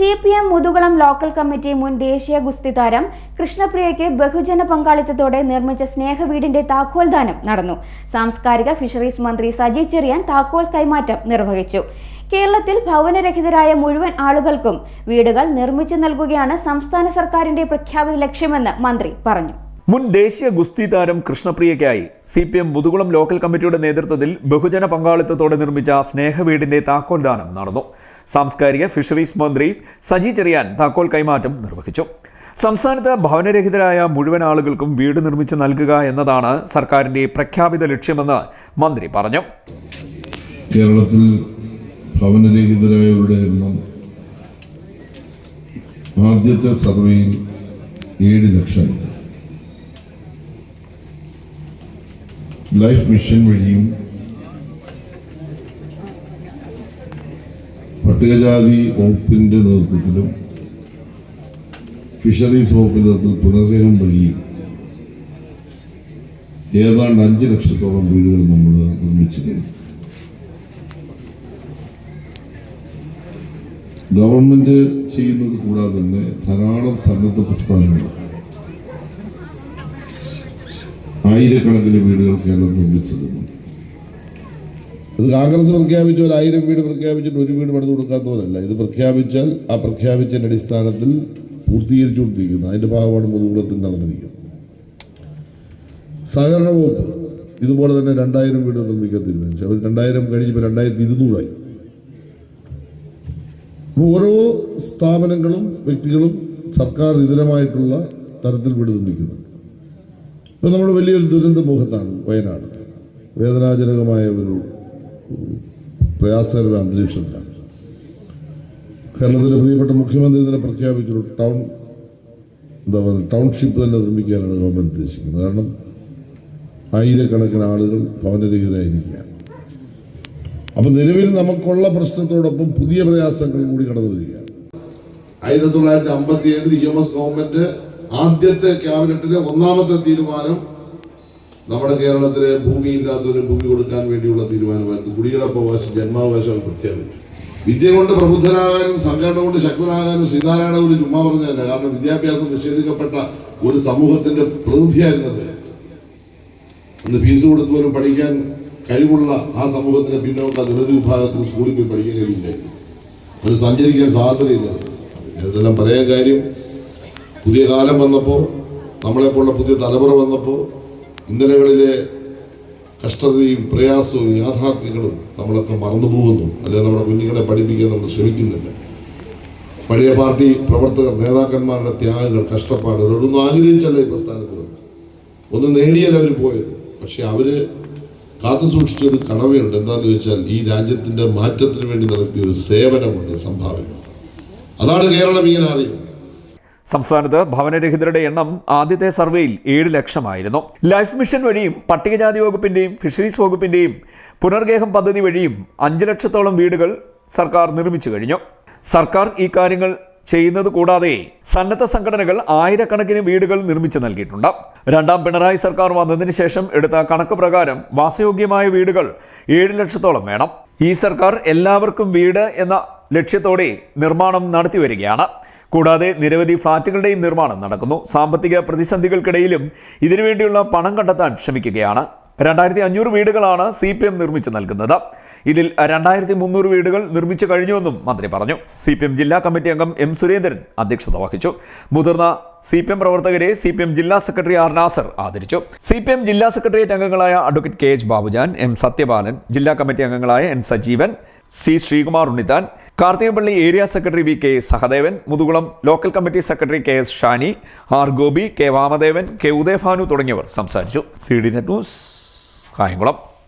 C P M Muthukulam local committee മുൻ ദേശീയ ഗുസ്തി താരം കൃഷ്ണപ്രിയയ്ക്ക് ബഹുജന പങ്കാളിത്തത്തോടെ നിർമ്മിച്ച സ്നേഹവീടിന്റെ താക്കോൽദാനം നടന്നു. സാംസ്കാരിക ഫിഷറീസ് മന്ത്രി സജി ചെറിയാൻ താക്കോൽ കൈമാറ്റം നിർവഹിച്ചു. കേരളത്തിൽ ഭവനരഹിതരായ മുഴുവൻ ആളുകൾക്കും വീടുകൾ നിർമ്മിച്ചു നൽകുകയാണ് സംസ്ഥാന സർക്കാരിന്റെ പ്രഖ്യാപിത ലക്ഷ്യമെന്ന് മന്ത്രി പറഞ്ഞു. മുൻ ദേശീയ ഗുസ്തി താരം കൃഷ്ണപ്രിയയ്ക്കായി C P M Muthukulam local കമ്മിറ്റിയുടെ നേതൃത്വത്തിൽ ബഹുജന പങ്കാളിത്തത്തോടെ നിർമ്മിച്ച സ്നേഹവീടിന്റെ താക്കോൽദാനം നടന്നു. സാംസ്കാരിക ഫിഷറീസ് മന്ത്രി സജി ചെറിയാൻ താക്കോൽ കൈമാറ്റം നിർവഹിച്ചു. സംസ്ഥാനത്ത് ഭവനരഹിതരായ മുഴുവൻ ആളുകൾക്കും വീട് നിർമ്മിച്ച് നൽകുക എന്നതാണ് സർക്കാരിന്റെ പ്രഖ്യാപിത ലക്ഷ്യമെന്ന് മന്ത്രി പറഞ്ഞു. കേരളത്തിൽ ഭവനരഹിതരായവരുടെ എണ്ണം ആദ്യത്തെ സർവേയിൽ ഏഴ് ലക്ഷമായി. ലൈഫ് മിഷൻ വഴിയും പട്ടികജാതി വകുപ്പിന്റെ നേതൃത്വത്തിലും ഫിഷറീസ് വകുപ്പിന്റെ നേതൃത്വത്തിൽ പുനർഗ്രഹം വഴിയും ഏതാണ്ട് അഞ്ച് ലക്ഷത്തോളം വീടുകൾ നമ്മൾ നിർമ്മിച്ചു കഴിഞ്ഞു ഗവൺമെന്റ് ചെയ്യുന്നത് കൂടാതെ തന്നെ ധാരാളം സന്നദ്ധ പ്രസ്ഥാനങ്ങൾ ആയിരക്കണക്കിന് വീടുകൾ കേരളം നിർമ്മിച്ചിരുന്നു ഇത് കോൺഗ്രസ് പ്രഖ്യാപിച്ച ഒരു ആയിരം വീട് പ്രഖ്യാപിച്ചിട്ട് ഒരു വീട് പണിത് കൊടുക്കാത്തവരല്ല. ഇത് പ്രഖ്യാപിച്ചാൽ ആ പ്രഖ്യാപിച്ചതിന്റെ അടിസ്ഥാനത്തിൽ പൂർത്തീകരിച്ചുകൊണ്ടിരിക്കുന്നു. അതിന്റെ ഭാഗമാണ് മുതുകുളത്തിൽ നടന്നിരിക്കുന്നത്. സഹകരണ വകുപ്പ് ഇതുപോലെ തന്നെ രണ്ടായിരം വീട് നിർമ്മിക്കാൻ തീരുമാനിച്ചു. അവർ രണ്ടായിരം കഴിഞ്ഞപ്പോൾ രണ്ടായിരത്തി ഇരുന്നൂറായി. ഓരോ സ്ഥാപനങ്ങളും വ്യക്തികളും സർക്കാർ ഇതരമായിട്ടുള്ള തരത്തിൽ വീട് നിർമ്മിക്കുന്നു. ഇപ്പം നമ്മൾ വലിയൊരു ദുരന്ത മുഖത്താണ് വയനാട്. വേദനാജനകമായ ഒരു പ്രയാസകരമായ അന്തരീക്ഷത്തിലാണ് കേരളത്തിലെ പ്രിയപ്പെട്ട മുഖ്യമന്ത്രി തന്നെ പ്രഖ്യാപിച്ചൊരു ടൗൺ എന്താ പറയുക ടൗൺഷിപ്പ് തന്നെ നിർമ്മിക്കാനാണ് ഗവൺമെന്റ് ഉദ്ദേശിക്കുന്നത്. കാരണം ആയിരക്കണക്കിന് ആളുകൾ ഭവനരഹിതരായിരിക്കുകയാണ്. അപ്പൊ നിലവിൽ നമുക്കുള്ള പ്രശ്നത്തോടൊപ്പം പുതിയ പ്രയാസങ്ങൾ കൂടി കടന്നു വരികയാണ്. ആയിരത്തി തൊള്ളായിരത്തി അമ്പത്തി ഇ എം എസ് ഗവൺമെന്റ് ആദ്യത്തെ ക്യാബിനറ്റിലെ ഒന്നാമത്തെ തീരുമാനം നമ്മുടെ കേരളത്തിലെ ഭൂമി ഭൂമിയില്ലാത്തവന് ഭൂമി കൊടുക്കാൻ വേണ്ടിയുള്ള തീരുമാനമായിരുന്നു. കുടികളപ്പവകാശം ജന്മാവകാശം പ്രഖ്യാപിച്ചു. വിദ്യ കൊണ്ട് പ്രബുദ്ധരാകാനും സംഘടന കൊണ്ട് ശക്തനാകാനും ശ്രീനാരായണ ഒരു ചുമ്മാ പറഞ്ഞതല്ല. കാരണം വിദ്യാഭ്യാസം നിഷേധിക്കപ്പെട്ട ഒരു സമൂഹത്തിന്റെ പ്രതിനിധിയായിരുന്നത് ഇന്ന് ഫീസ് കൊടുത്തവരും പഠിക്കാൻ കഴിവുള്ള ആ സമൂഹത്തിന്റെ പിന്നോക്ക നിരവധി വിഭാഗത്തിൽ സ്കൂളിൽ പോയി പഠിക്കാൻ കഴിയില്ലായിരുന്നു അത് സഞ്ചരിക്കാൻ സാധ്യതയില്ല. ഇതെല്ലാം പറയാൻ കാര്യം പുതിയ കാലം വന്നപ്പോൾ നമ്മളെപ്പോലുള്ള പുതിയ തലമുറ വന്നപ്പോൾ ഇന്നലകളിലെ കഷ്ടതയും പ്രയാസവും യാഥാർത്ഥ്യങ്ങളും നമ്മളൊക്കെ മറന്നുപോകുന്നു. അല്ലെങ്കിൽ നമ്മുടെ കുഞ്ഞുങ്ങളെ പഠിപ്പിക്കാൻ നമ്മൾ ശ്രമിക്കുന്നില്ല. പഴയ പാർട്ടി പ്രവർത്തകർ നേതാക്കന്മാരുടെ ത്യാഗങ്ങൾ കഷ്ടപ്പാടുകൾ ഒന്നും ആഗ്രഹിച്ചല്ല ഈ പ്രസ്ഥാനത്ത് വന്നു ഒന്ന് നേടിയാൽ അവർ പോയത്. പക്ഷെ അവർ കാത്തു സൂക്ഷിച്ച ഒരു കടമയുണ്ട്. എന്താന്ന് വെച്ചാൽ ഈ രാജ്യത്തിന്റെ മാറ്റത്തിന് വേണ്ടി നടത്തിയ ഒരു സേവനമുണ്ട് സംഭാവന. അതാണ് കേരളം ഇങ്ങനെ അറിയുന്നത്. സംസ്ഥാനത്ത് ഭവനരഹിതരുടെ എണ്ണം ആദ്യത്തെ സർവേയിൽ ഏഴ് ലക്ഷമായിരുന്നു. ലൈഫ് മിഷൻ വഴിയും പട്ടികജാതി വകുപ്പിന്റെയും ഫിഷറീസ് വകുപ്പിന്റെയും പുനർഗേഹം പദ്ധതി വഴിയും അഞ്ച് ലക്ഷത്തോളം വീടുകൾ സർക്കാർ നിർമ്മിച്ചു കഴിഞ്ഞു. സർക്കാർ ഈ കാര്യങ്ങൾ ചെയ്യുന്നത് കൂടാതെ സന്നദ്ധ സംഘടനകൾ ആയിരക്കണക്കിന് വീടുകൾ നിർമ്മിച്ചു നൽകിയിട്ടുണ്ട്. രണ്ടാം പിണറായി സർക്കാർ വന്നതിന് ശേഷം എടുത്ത കണക്ക് പ്രകാരം വാസയോഗ്യമായ വീടുകൾ ഏഴ് ലക്ഷത്തോളം വേണം. ഈ സർക്കാർ എല്ലാവർക്കും വീട് എന്ന ലക്ഷ്യത്തോടെ നിർമ്മാണം നടത്തി വരികയാണ് കൂടാതെ നിരവധി ഫ്ളാറ്റുകളുടെയും നിർമ്മാണം നടക്കുന്നു. സാമ്പത്തിക പ്രതിസന്ധികൾക്കിടയിലും ഇതിനുവേണ്ടിയുള്ള പണം കണ്ടെത്താൻ ശ്രമിക്കുകയാണ്. രണ്ടായിരത്തി അഞ്ഞൂറ് വീടുകളാണ് സി പി എം നിർമ്മിച്ചു നൽകുന്നത്. ഇതിൽ രണ്ടായിരത്തി മുന്നൂറ് വീടുകൾ നിർമ്മിച്ചു കഴിഞ്ഞുവെന്നും മന്ത്രി പറഞ്ഞു. സി പി എം ജില്ലാ കമ്മിറ്റി അംഗം എം സുരേന്ദ്രൻ അധ്യക്ഷത വഹിച്ചു. മുതിർന്ന സി പി എം പ്രവർത്തകരെ സി പി എം ജില്ലാ സെക്രട്ടറി ആർ നാസർ ആദരിച്ചു. സി പി എം ജില്ലാ സെക്രട്ടേറിയറ്റ് അംഗങ്ങളായ advocate K H Babujan M Sathyapalan ജില്ലാ കമ്മിറ്റി അംഗങ്ങളായ N Sajeevan C Sreekumar Unnithan Karthikappally area secretary V K Sahadevan Muthukulam local committee secretary K S Shani R Gopi K Vamadevan K Udayabhanu തുടങ്ങിയവർ സംസാരിച്ചു. C D net news Kayamkulam.